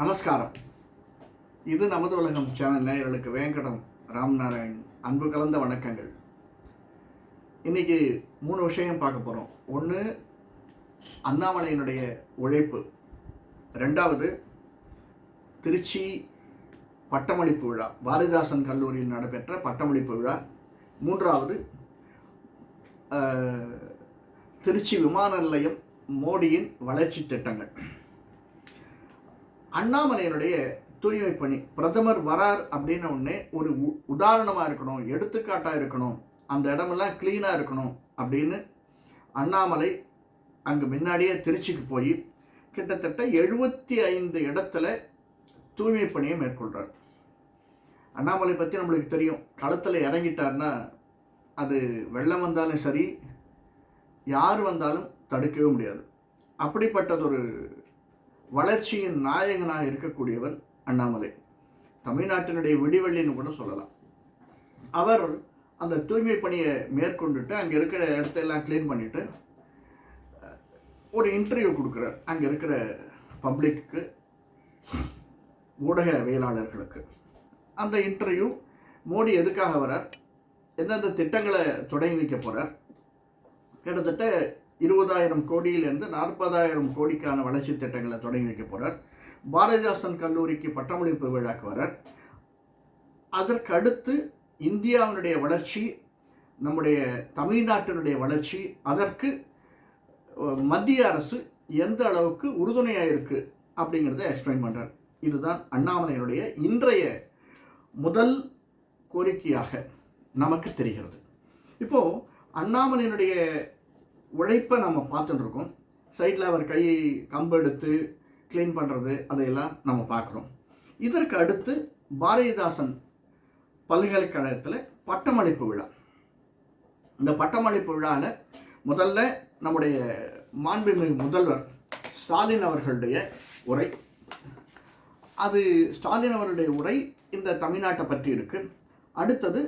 நமஸ்காரம். இது நமது உலகம் சேனல் நேயர்களுக்கு வேங்கடம் ராம்நாராயண் அன்பு கலந்த வணக்கங்கள். இன்றைக்கி மூணு விஷயம் பார்க்க போகிறோம் ஒன்று அண்ணாமலையினுடைய உழைப்பு. ரெண்டாவது திருச்சி பட்டமளிப்பு விழா. பாரதிதாசன் கல்லூரியில் நடைபெற்ற பட்டமளிப்பு விழா. மூன்றாவது திருச்சி விமான நிலையம் மோடியின் வளர்ச்சி திட்டங்கள். அண்ணாமலையினுடைய தூய்மை பணி. பிரதமர் வரார் அப்படின்ன உடனே ஒரு உ- இருக்கணும் எடுத்துக்காட்டாக இருக்கணும் அந்த இடமெல்லாம் க்ளீனாக இருக்கணும் அப்படின்னு அண்ணாமலை அங்கே முன்னாடியே திருச்சிக்கு போய் கிட்டத்தட்ட எழுபத்தி ஐந்து இடத்துல தூய்மை பணியை மேற்கொள்கிறார் அண்ணாமலை பற்றி நம்மளுக்கு தெரியும். களத்தில் இறங்கிட்டார்னா அது வெள்ளம் வந்தாலும் சரி யார் வந்தாலும் தடுக்கவே முடியாது. அப்படிப்பட்டதொரு வளர்ச்சியின் நாயகனாக இருக்கக்கூடியவர் அண்ணாமலை. தமிழ்நாட்டினுடைய விடிவெள்ளின்னு கூட சொல்லலாம். அவர் அந்த தூய்மை பணியை மேற்கொண்டுட்டு அங்கே இருக்கிற இடத்தையெல்லாம் க்ளீன் பண்ணிவிட்டு ஒரு இன்டர்வியூ கொடுக்குறார். அங்கே இருக்கிற பப்ளிக்கு ஊடகவியலாளர்களுக்கு அந்த இன்டர்வியூ மோடி எதுக்காக வரார்? எந்தெந்த திட்டங்களை தொடங்கி வைக்க போகிறார் கிட்டத்தட்ட இருபதாயிரம் கோடியிலிருந்து நாற்பதாயிரம் கோடிக்கான வளர்ச்சி திட்டங்களை தொடங்கி வைக்க போகிறார் பாரதிதாசன் கல்லூரிக்கு பட்டமளிப்பு விழாக்கு வரார். அதற்கு அடுத்து இந்தியாவினுடைய வளர்ச்சி நம்முடைய தமிழ்நாட்டினுடைய வளர்ச்சி அதற்கு மத்திய அரசு எந்த அளவுக்கு உறுதுணையாக இருக்குது அப்படிங்கிறத எக்ஸ்பிளைன் பண்ணுறார் இதுதான் அண்ணாமலையினுடைய இன்றைய முதல் கோரிக்கையாக நமக்கு தெரிகிறது. இப்போது அண்ணாமலையினுடைய உழைப்பை நம்ம பார்த்துட்டு இருக்கோம் சைடில் அவர் கை கம்பெடுத்து க்ளீன் பண்ணுறது அதையெல்லாம் நம்ம பார்க்குறோம். இதற்கு அடுத்து பாரதிதாசன் பல்கலைக்கழகத்தில் பட்டமளிப்பு விழா. இந்த பட்டமளிப்பு விழாவில் முதல்ல நம்முடைய மாண்புமிகு முதல்வர் ஸ்டாலின் அவர்களுடைய உரை. அது ஸ்டாலின் அவருடைய உரை இந்த தமிழ்நாட்டை பற்றி இருக்குது அடுத்தது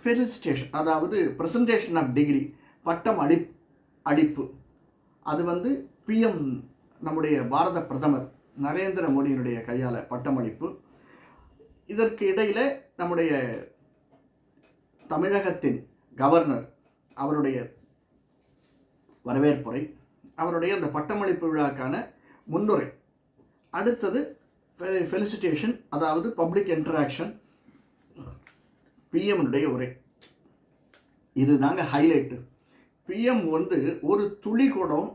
ஃபெலிசிட்டேஷன் அதாவது ப்ரெசன்டேஷன் ஆஃப் டிகிரி பட்டம் அளி அளிப்பு. அது வந்து பிஎம் நம்முடைய பாரத பிரதமர் நரேந்திர மோடியினுடைய கையால் பட்டமளிப்பு. இதற்கு இடையில் நம்முடைய தமிழகத்தின் கவர்னர் அவருடைய வரவேற்புரை அவருடைய அந்த பட்டமளிப்பு விழாக்கான முன்னுரை. அடுத்தது ஃபெலிசிட்டேஷன் அதாவது பப்ளிக் இன்டராக்ஷன் பிஎம்னுடைய உரை. இதுதாங்க ஹைலைட்டு பிஎம் வந்து ஒரு துளி கூடம்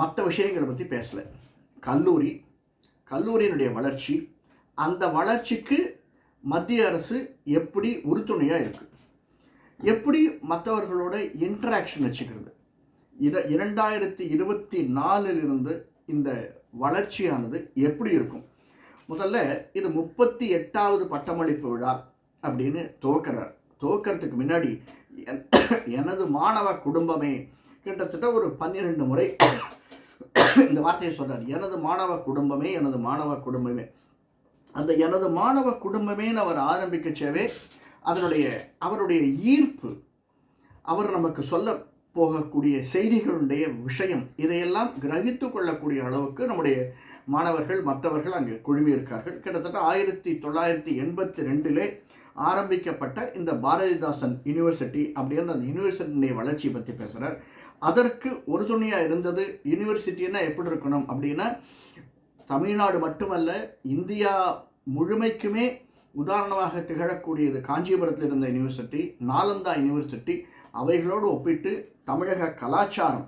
மற்ற விஷயங்களை பற்றி பேசலை. கல்லூரி கல்லூரியினுடைய வளர்ச்சி அந்த வளர்ச்சிக்கு மத்திய அரசு எப்படி உறுதுணையாக இருக்குது எப்படி மற்றவர்களோட இன்ட்ராக்ஷன் வச்சுக்கிறது? இதை இரண்டாயிரத்தி இருபத்தி நாலிலிருந்து இந்த வளர்ச்சியானது எப்படி இருக்கும்? முதல்ல இது முப்பத்தி எட்டாவது பட்டமளிப்பு விழா அப்படின்னு துவக்கிறார். துவக்கிறதுக்கு முன்னாடி எனது மாணவ குடும்பமே கிட்டத்தட்ட ஒரு பன்னிரெண்டு முறை இந்த வார்த்தையை சொல்றார். எனது மாணவ குடும்பமே எனது மாணவ குடும்பமே. அந்த எனது மாணவ குடும்பமேன்னு அவர் ஆரம்பிக்கச்சவே அதனுடைய அவருடைய ஈர்ப்பு அவர் நமக்கு சொல்ல போகக்கூடிய செய்திகளுடைய விஷயம் இதையெல்லாம் கிரகித்து கொள்ளக்கூடிய அளவுக்கு நம்முடைய மாணவர்கள் மற்றவர்கள் அங்கே குழுமி இருக்கார்கள் கிட்டத்தட்ட ஆயிரத்தி தொள்ளாயிரத்தி எண்பத்தி ரெண்டிலே ஆரம்பிக்கப்பட்ட இந்த பாரதிதாசன் யூனிவர்சிட்டி அப்படின்னு அந்த யூனிவர்சிட்டியுடைய வளர்ச்சி பற்றி பேசுகிறார் அதற்கு ஒரு துணையாக இருந்தது யூனிவர்சிட்டின்னா எப்படி இருக்கணும் அப்படின்னா தமிழ்நாடு மட்டுமல்ல இந்தியா முழுமைக்குமே உதாரணமாக திகழக்கூடியது காஞ்சிபுரத்தில் இருந்த யூனிவர்சிட்டி நாலந்தா யூனிவர்சிட்டி அவைகளோடு ஒப்பிட்டு தமிழக கலாச்சாரம்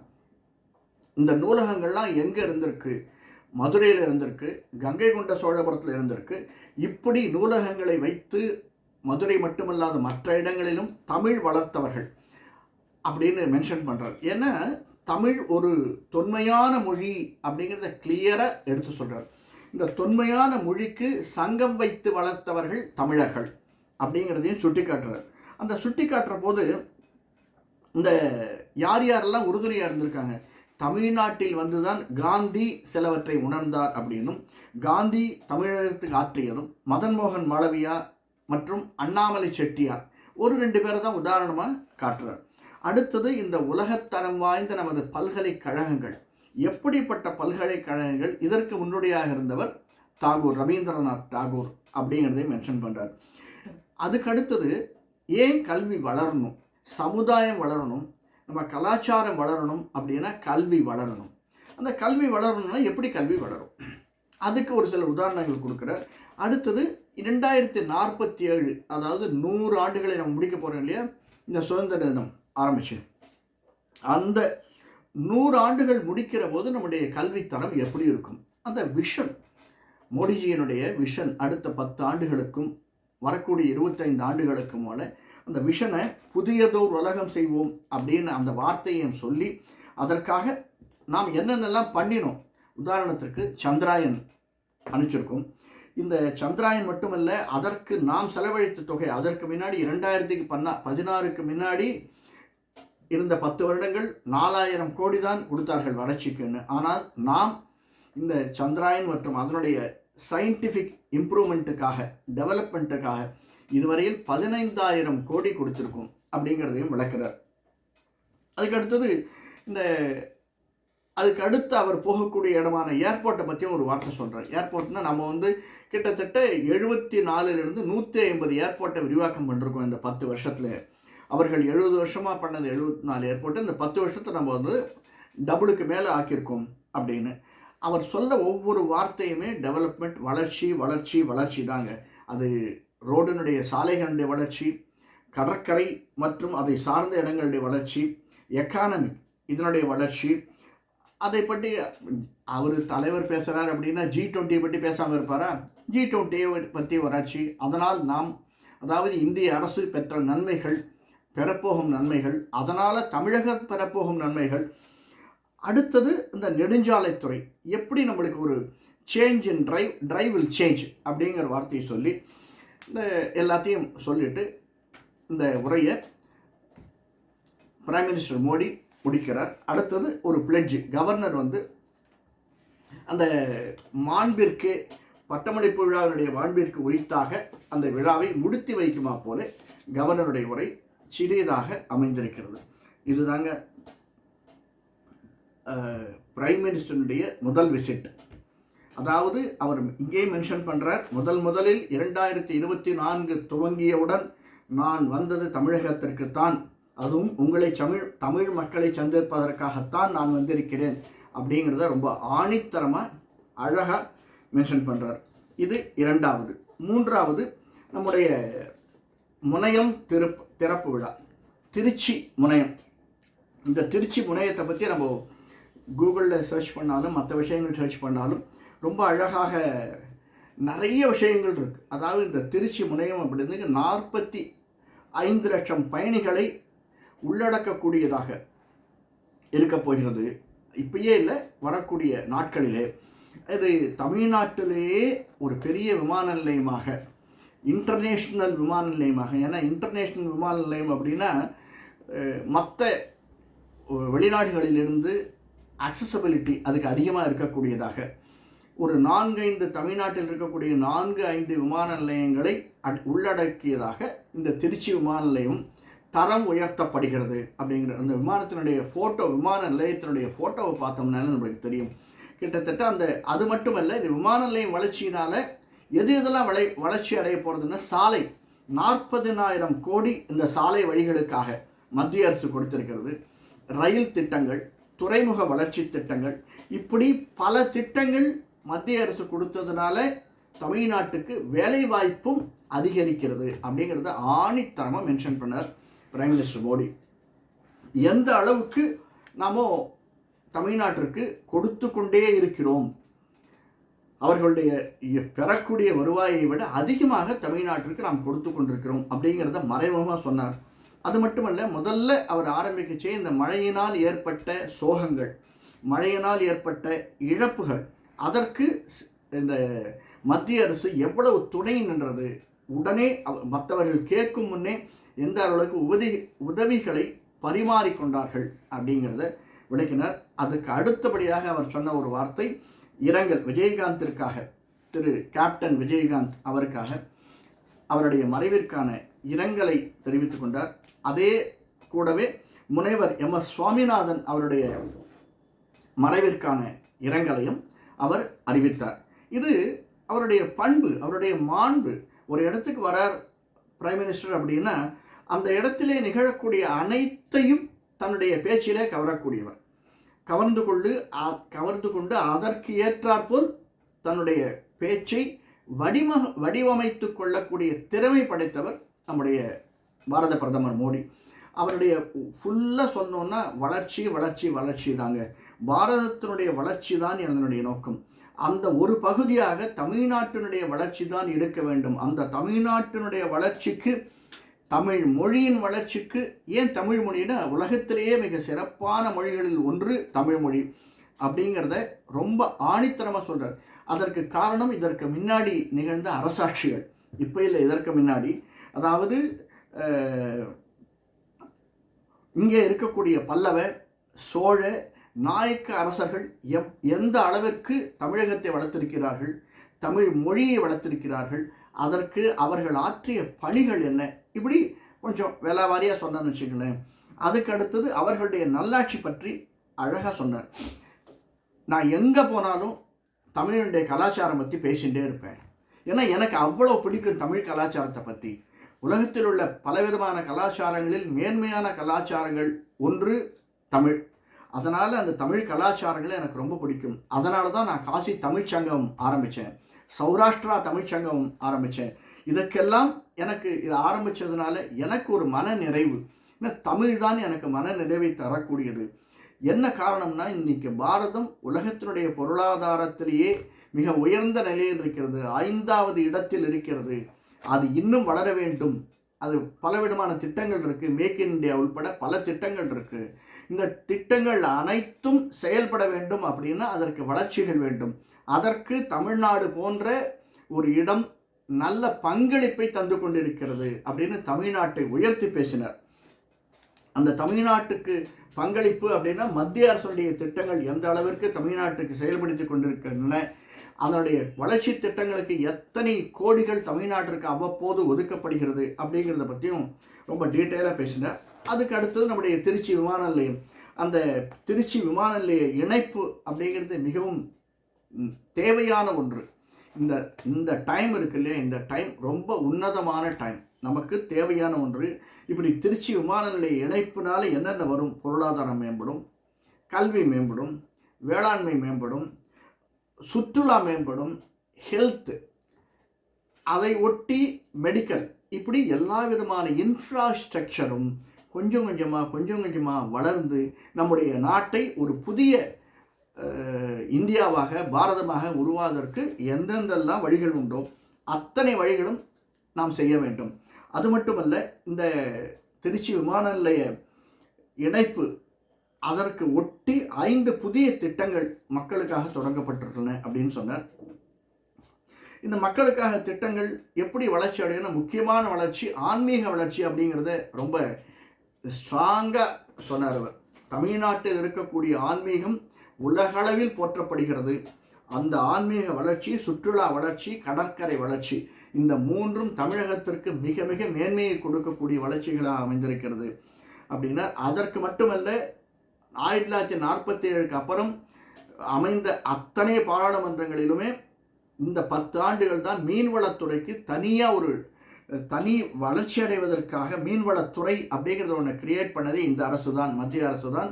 இந்த நூலகங்கள்லாம் எங்கே இருந்திருக்கு? மதுரையில் இருந்திருக்கு கங்கை கொண்ட சோழபுரத்தில் இருந்திருக்கு. இப்படி நூலகங்களை வைத்து மதுரை மட்டுமல்லாத மற்ற இடங்களிலும் தமிழ் வளர்த்தவர்கள் அப்படின்னு மென்ஷன் பண்ணுறார் ஏன்னா தமிழ் ஒரு தொன்மையான மொழி அப்படிங்கிறத கிளியராக எடுத்து சொல்கிறார் இந்த தொன்மையான மொழிக்கு சங்கம் வைத்து வளர்த்தவர்கள் தமிழர்கள் அப்படிங்கிறதையும் சுட்டி காட்டுறார் அந்த சுட்டி காட்டுற போது இந்த யார் யாரெல்லாம் உறுதுணையாக இருந்திருக்காங்க? தமிழ்நாட்டில் வந்துதான் காந்தி சிலவற்றை உணர்ந்தார் அப்படின்னும் காந்தி தமிழகத்துக்கு ஆற்றியதும் மதன் மோகன் மாளவியா மற்றும் அண்ணாமலை செட்டியார். ஒரு ரெண்டு பேரை தான் உதாரணமாக காட்டுறார். அடுத்தது இந்த உலகத்தரம் வாய்ந்த நமது பல்கலைக்கழகங்கள். எப்படிப்பட்ட பல்கலைக்கழகங்கள்? இதற்கு முன்னோடியாக இருந்தவர் தாகூர் ரவீந்திரநாத் தாகூர் அப்படிங்கிறதை மென்ஷன் பண்ணுறார் அதுக்கு அடுத்தது ஏன் கல்வி வளரணும்? சமுதாயம் வளரணும். நம்ம கலாச்சாரம் வளரணும் அப்படின்னா கல்வி வளரணும். அந்த கல்வி வளரணும்னா எப்படி கல்வி வளரும்? அதுக்கு ஒரு சில உதாரணங்கள் கொடுக்குறார். அடுத்தது இரண்டாயிரத்தி நாற்பத்தி ஏழு அதாவது நூறு ஆண்டுகளை நம்ம முடிக்க போகிறோம் இல்லையா? இந்த சுதந்திர தினம் ஆரம்பிச்சு. அந்த நூறு ஆண்டுகள் முடிக்கிற போது நம்முடைய கல்வித்தரம் எப்படி இருக்கும்? அந்த விஷன் மோடிஜியினுடைய விஷன் அடுத்த பத்து ஆண்டுகளுக்கும் வரக்கூடிய இருபத்தைந்து ஆண்டுகளுக்கும் போல அந்த விஷனை புதியதோர் உலகம் செய்வோம் அப்படின்னு அந்த வார்த்தையும் சொல்லி அதற்காக நாம் என்னென்னலாம் பண்ணினோம்? உதாரணத்திற்கு சந்திராயன் அனுப்பிச்சிருக்கோம். இந்த சந்திராயன் மட்டுமல்ல அதற்கு நாம் செலவழித்த தொகை அதற்கு முன்னாடி இரண்டாயிரத்துக்கு பன்னா பதினாறுக்கு முன்னாடி இருந்த பத்து வருடங்கள் நாலாயிரம் கோடி தான் கொடுத்தார்கள் வளர்ச்சிக்குன்னு. ஆனால் நாம் இந்த சந்திராயன் மற்றும் அதனுடைய சயின்டிஃபிக் இம்ப்ரூவ்மெண்ட்டுக்காக டெவலப்மெண்ட்டுக்காக இதுவரையில் பதினைந்தாயிரம் கோடி கொடுத்துருக்கோம் அப்படிங்கிறதையும் விளக்குறார். அதுக்கு அடுத்தது இந்த அதுக்கு அடுத்து அவர் போகக்கூடிய இடமான ஏர்போர்ட்டை பற்றியும் ஒரு வார்த்தை சொல்கிறார் ஏர்போர்ட்னா நம்ம வந்து கிட்டத்தட்ட எழுபத்தி நாலுலேருந்து நூற்றி ஐம்பது ஏர்போர்ட்டை விரிவாக்கம் பண்ணிருக்கோம் இந்த பத்து வருஷத்தில். அவர்கள் எழுபது வருஷமாக பண்ணது எழுபத்தி நாலு ஏர்போர்ட்டு. இந்த பத்து வருஷத்தை நம்ம வந்து டபுளுக்கு மேலே ஆக்கியிருக்கோம் அப்படின்னு. அவர் சொல்ல ஒவ்வொரு வார்த்தையுமே டெவலப்மெண்ட் வளர்ச்சி வளர்ச்சி வளர்ச்சி தாங்க. அது ரோடினுடைய சாலைகளுடைய வளர்ச்சி கடற்கரை மற்றும் அதை சார்ந்த இடங்களுடைய வளர்ச்சி எக்கானமி இதனுடைய வளர்ச்சி அதை பற்றி அவர் தலைவர் பேசுகிறார் அப்படின்னா ஜி டுவெண்ட்டியை பற்றி பேசாமல் இருப்பாரா? ஜி டுவெண்ட்டியை பற்றி வராட்சி அதனால் நாம் அதாவது இந்திய அரசு பெற்ற நன்மைகள் பெறப்போகும் நன்மைகள் அதனால் தமிழக பெறப்போகும் நன்மைகள். அடுத்தது இந்த நெடுஞ்சாலைத்துறை. எப்படி நம்மளுக்கு ஒரு change in drive drive will change அப்படிங்கிற வார்த்தையை சொல்லி இந்த எல்லாத்தையும் சொல்லிட்டு இந்த உரையை பிரைம் மினிஸ்டர் மோடி முடிக்கிறார் அடுத்தது ஒரு பிளட்ஜ் கவர்னர் வந்து அந்த மாண்பிற்கு பட்டமளிப்பு விழாவினுடைய மாண்பிற்கு உரித்தாக அந்த விழாவை முடித்து வைக்குமா போல கவர்னருடைய உரை சிறியதாக அமைந்திருக்கிறது. இதுதாங்க பிரைம் மினிஸ்டருடைய முதல் விசிட் அதாவது அவர் இங்கே மென்ஷன் பண்ணுறார் முதல் முதலில் இரண்டாயிரத்தி இருபத்தி நான்கு துவங்கியவுடன் நான் வந்தது தமிழகத்திற்குத்தான். அதுவும் உங்களை தமிழ் தமிழ் மக்களை சந்திப்பதற்காகத்தான் நான் வந்திருக்கிறேன் அப்படிங்கிறத ரொம்ப ஆணித்தரமாக அழகாக மென்ஷன் பண்ணுறார் இது இரண்டாவது. மூன்றாவது நம்முடைய முனையம் திறப்பு திறப்பு விழா. திருச்சி முனையம். இந்த திருச்சி முனையத்தை பற்றி நம்ம கூகுளில் சர்ச் பண்ணாலும் மற்ற விஷயங்கள் சர்ச் பண்ணாலும் ரொம்ப அழகாக நிறைய விஷயங்கள் இருக்குது அதாவது இந்த திருச்சி முனையம் அப்படின்னு நாற்பத்தி ஐந்து லட்சம் பயணிகளை உள்ளடக்கக்கூடியதாக இருக்க போகிறது. இப்பயே இல்லை வரக்கூடிய நாட்களிலே. இது தமிழ்நாட்டிலேயே ஒரு பெரிய விமான நிலையமாக இன்டர்நேஷ்னல் விமான நிலையமாக. ஏன்னா இன்டர்நேஷ்னல் விமான நிலையம் அப்படின்னா மற்ற வெளிநாடுகளிலிருந்து அக்சசபிலிட்டி அதுக்கு அதிகமாக இருக்கக்கூடியதாக. ஒரு நான்கு ஐந்து தமிழ்நாட்டில் இருக்கக்கூடிய நான்கு ஐந்து விமான நிலையங்களை உள்ளடக்கியதாக இந்த திருச்சி விமான நிலையம் தரம் உயர்த்தப்படுகிறது அப்படிங்கிற அந்த விமானத்தினுடைய ஃபோட்டோ விமான நிலையத்தினுடைய ஃபோட்டோவை பார்த்தோம்னால நம்மளுக்கு தெரியும். கிட்டத்தட்ட அந்த அது மட்டுமல்ல இந்த விமான நிலையம் வளர்ச்சியினால் எது எதெல்லாம் வளை வளர்ச்சி அடைய போகிறதுன்னா சாலை. நாற்பதினாயிரம் கோடி இந்த சாலை வழிகளுக்காக மத்திய அரசு கொடுத்திருக்கிறது. ரயில் திட்டங்கள் துறைமுக வளர்ச்சி திட்டங்கள். இப்படி பல திட்டங்கள் மத்திய அரசு கொடுத்ததுனால தமிழ்நாட்டுக்கு வேலைவாய்ப்பும் அதிகரிக்கிறது அப்படிங்கிறத ஆணித்தரமாக மென்ஷன் பண்ணார் பிரைம் மினிஸ்டர் மோடி. எந்த அளவுக்கு நாம் தமிழ்நாட்டிற்கு கொடுத்து கொண்டே இருக்கிறோம் அவர்களுடைய பெறக்கூடிய வருவாயை விட அதிகமாக தமிழ்நாட்டிற்கு நாம் கொடுத்து கொண்டிருக்கிறோம் அப்படிங்கிறத மறைமுகமாக சொன்னார். அது மட்டுமல்ல முதல்ல அவர் ஆரம்பிக்கச்சே இந்த மழையினால் ஏற்பட்ட சோகங்கள் மழையினால் ஏற்பட்ட இழப்புகள் அதற்கு இந்த மத்திய அரசு எவ்வளவு துணை நின்றது உடனே மற்றவர்கள் கேட்கும் முன்னே எந்த அளவுக்கு உதவி உதவிகளை பரிமாறிக்கொண்டார்கள் அப்படிங்கிறத விளக்கினார். அதுக்கு அடுத்தபடியாக அவர் சொன்ன ஒரு வார்த்தை இரங்கல் விஜயகாந்திற்காக திரு கேப்டன் விஜயகாந்த் அவருக்காக அவருடைய மறைவிற்கான இரங்கலை தெரிவித்துக் கொண்டார். அதே கூடவே முனைவர் எம். எஸ். சுவாமிநாதன் அவருடைய மறைவிற்கான இரங்கலையும் அவர் அறிவித்தார். இது அவருடைய பண்பு அவருடைய மாண்பு. ஒரு இடத்துக்கு வரார் பிரைம் மினிஸ்டர் அப்படின்னா அந்த இடத்திலே நிகழக்கூடிய அனைத்தையும் தன்னுடைய பேச்சிலே கவரக்கூடியவர். கவர்ந்து கொண்டு கவர்ந்து கொண்டு அதற்கு ஏற்றாற்போல் தன்னுடைய பேச்சை வடிம வடிவமைத்து கொள்ளக்கூடிய திறமை படைத்தவர் நம்முடைய பாரத பிரதமர் மோடி. அவருடைய ஃபுல்லாக சொன்னோன்னா வளர்ச்சி வளர்ச்சி வளர்ச்சி தாங்க. பாரதத்தினுடைய வளர்ச்சி தான் என்னுடைய நோக்கம். அந்த ஒரு பகுதியாக தமிழ்நாட்டினுடைய வளர்ச்சி தான் இருக்க வேண்டும். அந்த தமிழ்நாட்டினுடைய வளர்ச்சிக்கு தமிழ் மொழியின் வளர்ச்சிக்கு ஏன் தமிழ் மொழினா உலகத்திலேயே மிக சிறப்பான மொழிகளில் ஒன்று தமிழ் மொழி அப்படிங்கிறத ரொம்ப ஆணித்தரமாக சொல்கிறார் அதற்கு காரணம் இதற்கு முன்னாடி நிகழ்ந்த அரசாட்சிகள். இப்போ இல்லை இதற்கு முன்னாடி. அதாவது இங்கே இருக்கக்கூடிய பல்லவ சோழ நாயக்க அரசர்கள் எவ் எந்த அளவிற்கு தமிழகத்தை வளர்த்திருக்கிறார்கள் தமிழ் மொழியை வளர்த்திருக்கிறார்கள் அதற்கு அவர்கள் ஆற்றிய பணிகள் என்ன இப்படி கொஞ்சம் வேலாவாரியாக சொன்னான்னு வச்சுங்களேன் அதுக்கு அடுத்தது அவர்களுடைய நல்லாட்சி பற்றி அழகாக சொன்னார். நான் எங்கே போனாலும் தமிழனுடைய கலாச்சாரம் பற்றி பேசிகிட்டே இருப்பேன். ஏன்னா எனக்கு அவ்வளோ பிடிக்கும் தமிழ் கலாச்சாரத்தை பற்றி உலகத்தில் உள்ள பலவிதமான கலாச்சாரங்களில் மேன்மையான கலாச்சாரங்கள் ஒன்று தமிழ். அதனால் அந்த தமிழ் கலாச்சாரங்களை எனக்கு ரொம்ப பிடிக்கும். அதனால தான் நான் காசி தமிழ்ச்சங்கம் ஆரம்பித்தேன் சௌராஷ்டிரா தமிழ்ச்சங்கம் ஆரம்பித்தேன் இதற்கெல்லாம் எனக்கு இதை ஆரம்பித்ததுனால எனக்கு ஒரு மன நிறைவு ஏன்னா தமிழ் தான் எனக்கு மன நிறைவை தரக்கூடியது. என்ன காரணம்னா இன்னைக்கு பாரதம் உலகத்தினுடைய பொருளாதாரத்திலேயே மிக உயர்ந்த நிலையில் இருக்கிறது. ஐந்தாவது இடத்தில் இருக்கிறது. அது இன்னும் வளர வேண்டும். அது பலவிதமான திட்டங்கள் இருக்குது மேக் இன் இந்தியா உள்பட பல திட்டங்கள் இருக்குது இந்த திட்டங்கள் அனைத்தும் செயல்பட வேண்டும் அப்படின்னா அதற்கு வளர்ச்சிகள் வேண்டும். அதற்கு தமிழ்நாடு போன்ற ஒரு இடம் நல்ல பங்களிப்பை தந்து கொண்டிருக்கிறது அப்படின்னு தமிழ்நாட்டை உயர்த்தி பேசினார். அந்த தமிழ்நாட்டுக்கு பங்களிப்பு அப்படின்னா மத்திய அரசுடைய திட்டங்கள் எந்த அளவிற்கு தமிழ்நாட்டுக்கு செயல்படுத்தி கொண்டிருக்கின்றன அதனுடைய வளர்ச்சி திட்டங்களுக்கு எத்தனை கோடிகள் தமிழ்நாட்டிற்கு அவ்வப்போது ஒதுக்கப்படுகிறது அப்படிங்கிறத பற்றியும் ரொம்ப டீட்டெயிலாக பேசினார். அதுக்கு அடுத்தது நம்முடைய திருச்சி விமான நிலையம். அந்த திருச்சி விமான நிலைய இணைப்பு அப்படிங்கிறது மிகவும் தேவையான ஒன்று. இந்த இந்த டைம் இருக்கு இல்லையா? இந்த டைம் ரொம்ப உன்னதமான டைம் நமக்கு தேவையான ஒன்று. இப்படி திருச்சி விமான நிலைய இணைப்புனால என்னென்ன வரும்? பொருளாதாரம் மேம்படும் கல்வி மேம்படும் வேளாண்மை மேம்படும் சுற்றுலா மேம்படும் ஹெல்த்து அதை ஒட்டி மெடிக்கல் இப்படி எல்லா விதமான இன்ஃப்ராஸ்ட்ரக்சரும் கொஞ்சம் கொஞ்சமாக கொஞ்சம் கொஞ்சமாக வளர்ந்து நம்முடைய நாட்டை ஒரு புதிய இந்தியாவாக பாரதமாக உருவாவதற்கு எந்தெந்தெல்லாம் வழிகள் உண்டோ அத்தனை வழிகளும் நாம் செய்ய வேண்டும். அது மட்டுமல்ல இந்த திருச்சி விமான நிலைய இணைப்பு அதற்கு ஒட்டி ஐந்து புதிய திட்டங்கள் மக்களுக்காக தொடங்கப்பட்டிருக்கின்றன அப்படின்னு சொன்னார். இந்த மக்களுக்காக திட்டங்கள் எப்படி வளர்ச்சி அடையணும்? முக்கியமான வளர்ச்சி ஆன்மீக வளர்ச்சி அப்படிங்கிறத ரொம்ப ஸ்ட்ராங்காக சொன்னார் அவர். தமிழ்நாட்டில் இருக்கக்கூடிய ஆன்மீகம் உலகளவில் போற்றப்படுகிறது. அந்த ஆன்மீக வளர்ச்சி சுற்றுலா வளர்ச்சி கடற்கரை வளர்ச்சி இந்த மூன்றும் தமிழகத்திற்கு மிக மிக மேன்மையை கொடுக்கக்கூடிய வளர்ச்சிகளாக அமைந்திருக்கிறது. அப்படின்னா அதற்கு மட்டுமல்ல ஆயிரத்தி தொள்ளாயிரத்தி நாற்பத்தி ஏழுக்கு அப்புறம் அமைந்த அத்தனை பாராளுமன்றங்களிலுமே இந்த பத்து ஆண்டுகள் தான் மீன்வளத்துறைக்கு தனியாக ஒரு தனி வளர்ச்சி அடைவதற்காக மீன்வளத்துறை அப்படிங்கிறத ஒன்று கிரியேட் பண்ணதே இந்த அரசு தான் மத்திய அரசு தான்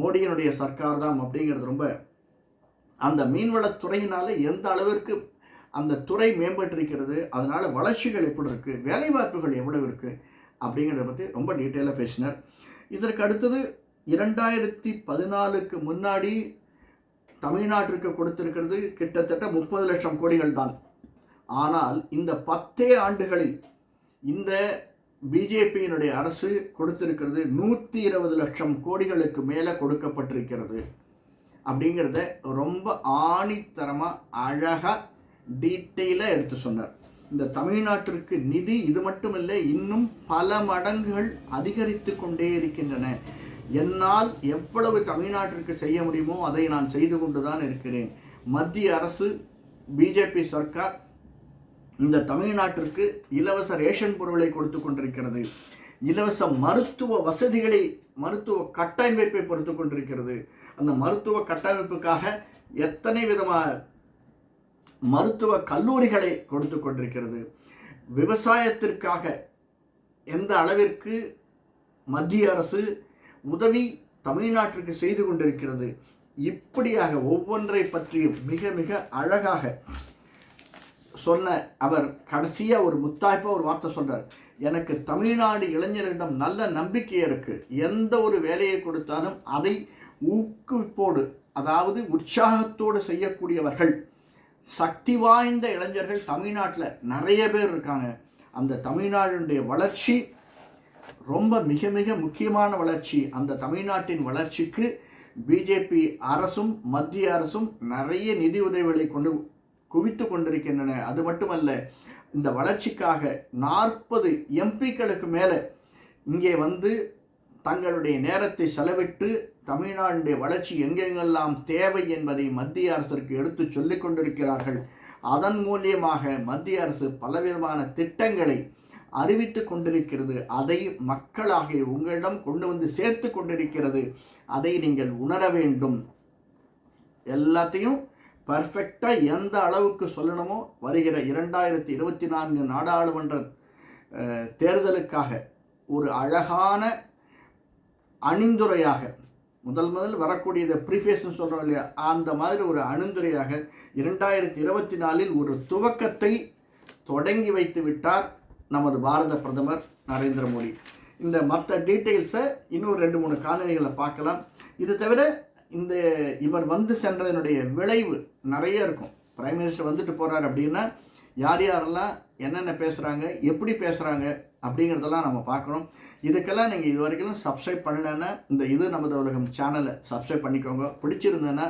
மோடியினுடைய சர்க்கார் தான் அப்படிங்கிறது ரொம்ப அந்த மீன்வளத்துறையினால எந்த அளவிற்கு அந்த துறை மேம்பட்டிருக்கிறது அதனால் வளர்ச்சிகள் எப்படி இருக்குது வேலைவாய்ப்புகள் எவ்வளவு இருக்குது அப்படிங்கிறத பற்றி ரொம்ப டீட்டெயிலாக பேசினார். இதற்கு அடுத்தது இரண்டாயிரத்தி பதினாலுக்கு முன்னாடி தமிழ்நாட்டிற்கு கொடுத்திருக்கிறது கிட்டத்தட்ட முப்பது லட்சம் கோடிகள் தான். ஆனால் இந்த பத்தே ஆண்டுகளில் இந்த பிஜேபியினுடைய அரசு கொடுத்திருக்கிறது நூற்றி இருபது லட்சம் கோடிகளுக்கு மேலே கொடுக்கப்பட்டிருக்கிறது. அப்படிங்கிறத ரொம்ப ஆணித்தரமாக அழகாக டீட்டெயிலாக எடுத்து சொன்னார். இந்த தமிழ்நாட்டிற்கு நிதி இது மட்டுமில்லை இன்னும் பல மடங்குகள் அதிகரித்து கொண்டே இருக்கின்றன. என்னால் எவ்வளவு தமிழ்நாட்டிற்கு செய்ய முடியுமோ அதை நான் செய்து கொண்டு தான் இருக்கிறேன். மத்திய அரசு பிஜேபி சர்க்கார் இந்த தமிழ்நாட்டிற்கு இலவச ரேஷன் பொருளை கொடுத்து கொண்டிருக்கிறது. இலவச மருத்துவ வசதிகளை மருத்துவ கட்டமைப்பை பொறுத்து கொண்டிருக்கிறது. அந்த மருத்துவ கட்டமைப்புக்காக எத்தனை விதமான மருத்துவ கல்லூரிகளை கொடுத்து கொண்டிருக்கிறது. விவசாயத்திற்காக எந்த அளவிற்கு மத்திய அரசு உதவி தமிழ்நாட்டிற்கு செய்து கொண்டிருக்கிறது. இப்படியாக ஒவ்வொன்றை பற்றியும் மிக மிக அழகாக சொன்ன அவர் கடைசியாக ஒரு முத்தாய்ப்பாக ஒரு வார்த்தை சொல்கிறார் எனக்கு தமிழ்நாடு இளைஞர்களிடம் நல்ல நம்பிக்கை இருக்குது எந்த ஒரு வேலையை கொடுத்தாலும் அதை ஊக்குவிப்போடு அதாவது உற்சாகத்தோடு செய்யக்கூடியவர்கள். சக்தி வாய்ந்த இளைஞர்கள் தமிழ்நாட்டில் நிறைய பேர் இருக்காங்க. அந்த தமிழ்நாடுடைய வளர்ச்சி ரொம்ப மிக மிக முக்கியமான வளர்ச்சி. அந்த தமிழ்நாட்டின் வளர்ச்சிக்கு பிஜேபி அரசும் மத்திய அரசும் நிறைய நிதி உதவிகளை கொண்டு குவித்து கொண்டிருக்கின்றன. அது மட்டுமல்ல இந்த வளர்ச்சிக்காக நாற்பது எம்பிக்களுக்கு மேலே இங்கே வந்து தங்களுடைய நேரத்தை செலவிட்டு தமிழ்நாடுடைய வளர்ச்சி எங்கெங்கெல்லாம் தேவை என்பதை மத்திய அரசிற்கு எடுத்து சொல்லிக் கொண்டிருக்கிறார்கள். அதன் மூலியமாக மத்திய அரசு பலவிதமான திட்டங்களை அறிவித்து கொண்டிருக்கிறது. அதை மக்களாகிய உங்களிடம் கொண்டு வந்து சேர்த்து கொண்டிருக்கிறது. அதை நீங்கள் உணர வேண்டும். எல்லாத்தையும் பர்ஃபெக்டாக எந்த அளவுக்கு சொல்லணுமோ வருகிற இரண்டாயிரத்தி இருபத்தி நான்கு நாடாளுமன்ற தேர்தலுக்காக ஒரு அழகான அணிந்துரையாக முதல் முதல் வரக்கூடியதை ப்ரீஃபேஸ்னு சொல்கிறோம் இல்லையா அந்த மாதிரி ஒரு அணிந்துரையாக இரண்டாயிரத்தி இருபத்தி நாலில் ஒரு துவக்கத்தை தொடங்கி வைத்து விட்டார் நமது பாரத பிரதமர் நரேந்திர மோடி. இந்த மற்ற டீட்டெயில்ஸை இன்னும் ரெண்டு மூணு காணொலிகளை பார்க்கலாம். இது தவிர இந்த இவர் வந்து சென்றதனுடைய விளைவு நிறைய இருக்கும். பிரைம் மினிஸ்டர் வந்துட்டு போகிறார் அப்படின்னா யார் யாரெல்லாம் என்னென்ன பேசுகிறாங்க எப்படி பேசுகிறாங்க அப்படிங்கிறதெல்லாம் நம்ம பார்க்கணும். இதுக்கெல்லாம் நீங்கள் இது வரைக்கும் சப்ஸ்கிரைப் பண்ணலைன்னா இந்த இது நமது உலகம் சேனலை சப்ஸ்கிரைப் பண்ணிக்கோங்க. பிடிச்சிருந்தேன்னா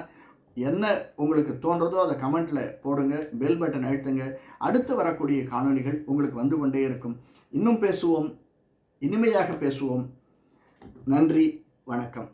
என்ன உங்களுக்கு தோன்றதோ அதை கமெண்ட்டில் போடுங்க பெல் பட்டன் அழுத்துங்க. அடுத்து வரக்கூடிய காணொளிகள் உங்களுக்கு வந்து கொண்டே இருக்கும். இன்னும் பேசுவோம் இனிமையாக பேசுவோம். நன்றி வணக்கம்.